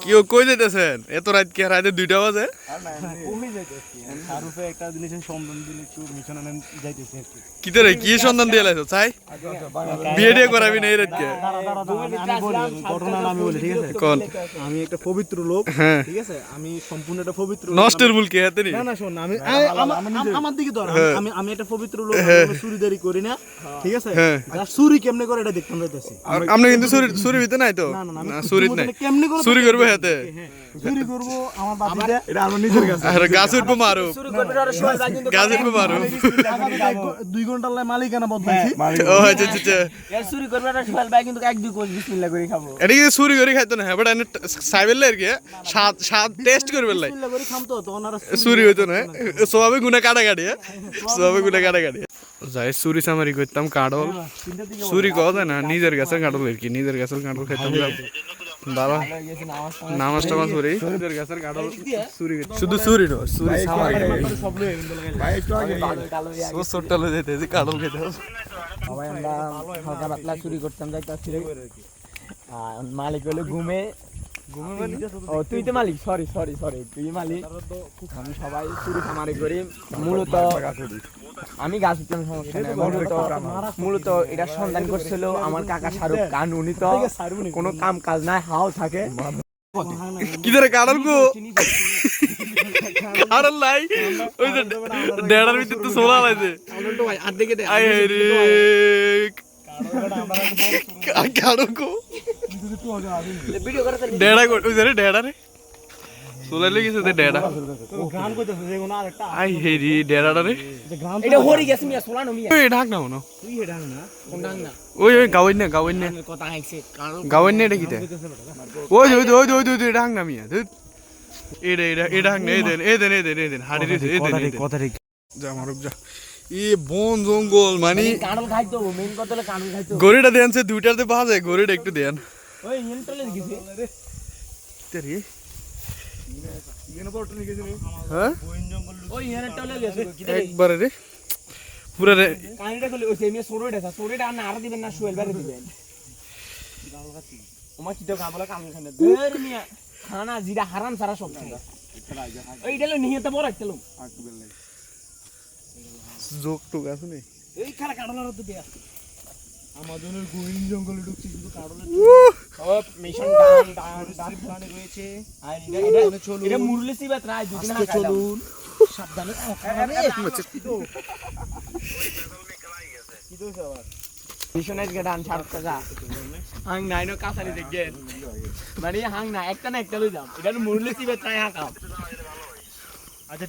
কেউ কই যেতেছেন এত রাত কে রাতে দুইটা বাজে? আর কি। সন্ধান দিয়ে লাইছো? চাই। বিয়ে টিয়ে করাবি না এই রাতকে? কোন? আমি একটা পবিত্র লোক হ্যাঁ। ঠিক আছে? আমি সম্পূর্ণ একটা পবিত্র। নষ্টের মূল কে হাতে না না শোন আমি আমি- আমার- দিকে ধর আমি- আমি আমি একটা পবিত্র লোক কোনো চুরিদারি করি না ঠিক আছে? হ্যাঁ। চুরি কেমনে করে এটা দেখতাম যাইতেছি আর আপনি কিন্তু চুরি চুরি ভিতরে নাই তো? না না চুরি নাই। কেমনে করে চুরি করবে হাতে? হ্যাঁ, চুরি করব আমার এটা আমার নিজের কাছে। আর গাছ উঠবো মারো গাছ উঠবো মারো দুই ঘণ্টার লাই মালিকানা বদলাইছি। ও আচ্ছা আচ্ছা আচ্ছা। চুরি করবে না সোহেল ভাই কিন্তু এক দুই বিসমিল্লাহ করে খাব। এটা কি চুরি করে খাইতো না? হ্যাঁ বাট এনে সাইবেল আর কি স্বাদ স্বাদ টেস্ট করবে লাই। বিসমিল্লাহ করে খামতো তখন আর চুরি হইতো না সবাই গুনা কাটা কাটি সবাই গুনা কাটা কাটি যাই চুরি চামারি করতাম কাডল। চুরি কথা না নিজের গাছের কাডল আর কি? নিজের গাছের কাডল খাইতাম বাবা লয়ে যেতে যে কাডল খেতে সবাই আমরা হালকা পাতলা চুরি করতাম আর মালিক হলো ঘুমে। ও তুই তো মালিক সরি সরি সরি তুই মালিক। আমি সবাই চুরি খামারি করি। মূলত আমি গাছ উঠতাম মূলত মূলত এটা সন্ধান করছিল আমার কাকা শাহরুখ খান, উনি তো কোনো কাম কাজ নাই হাও থাকে। কি ধরে গো? লাই ওই যে ডেড়ার ভিতর তো সোলা লাইছে আই রে। গো। ডেড়া গো ওই যে ডেড়া রে। সোলা লেগে গেছে যে ডেড়া গান কইতেছে যে কোনো আরেকটা আই হে রে ডেড়াটা রে। এটা হরি গেছে মিয়া সোলানো মিয়া। ওই ঢাক না। মনো তুই হেডা না? কোন ডাং না? ওই ওই গাওয়াই না গাওয়াই না। কথা আইছে কারণ না এটা কিতে ওই ওই ওই ওই ওই ঢাক না মিয়া ধুর এটা এটা এটা ঢাক না এই দেন এই দেন এই দেন এই দেন হাড়ি রে এই দেন এই দেন। কথা ঠিক যা মারুক যা। ই বন জঙ্গল মানে। কাঁড়ল খাইতো মেইন কথা হলো কাঁড়ল খাইতো গরিটা দেন সে দুইটাতে পাওয়া যায় গরিটা একটু দেন। ওই গেছে। তেরি হ্যাঁ বইন জঙ্গল ওই ইন্টারনেট গেছে। একবারে রে। পুরা রে। কাহিনীটা করলে ওই সেমিয়া সরোটা আছে সরোটা আর না আর দিবেন না সোহেল বাইরে দিবেন। তোমার কি তো কামলা কাম খানে ধর মিয়া খানা জিরা হারাম সারা সব খায়। এইটা লো নিহত বড় একটা লো যোগ টুক আছে নি? এই খানা কাটলার তো দেয়া আমাদের গোইন জঙ্গলে ঢুকছি শুধু কারণে সব মিশন ডান ডান ডান গানে রয়েছে। আর এটা এটা এটা মুরলি সিবাত রায় দুদিন আজকে আগে চলুন। সাবধানে মিশনের গে ডান ছাড়তে যা। হাং নাই নো কাছারি দেখে মানে হাং না একটা না একটা লই যাম এটা মুরলি সিবাত রায় হাকাম আচ্ছা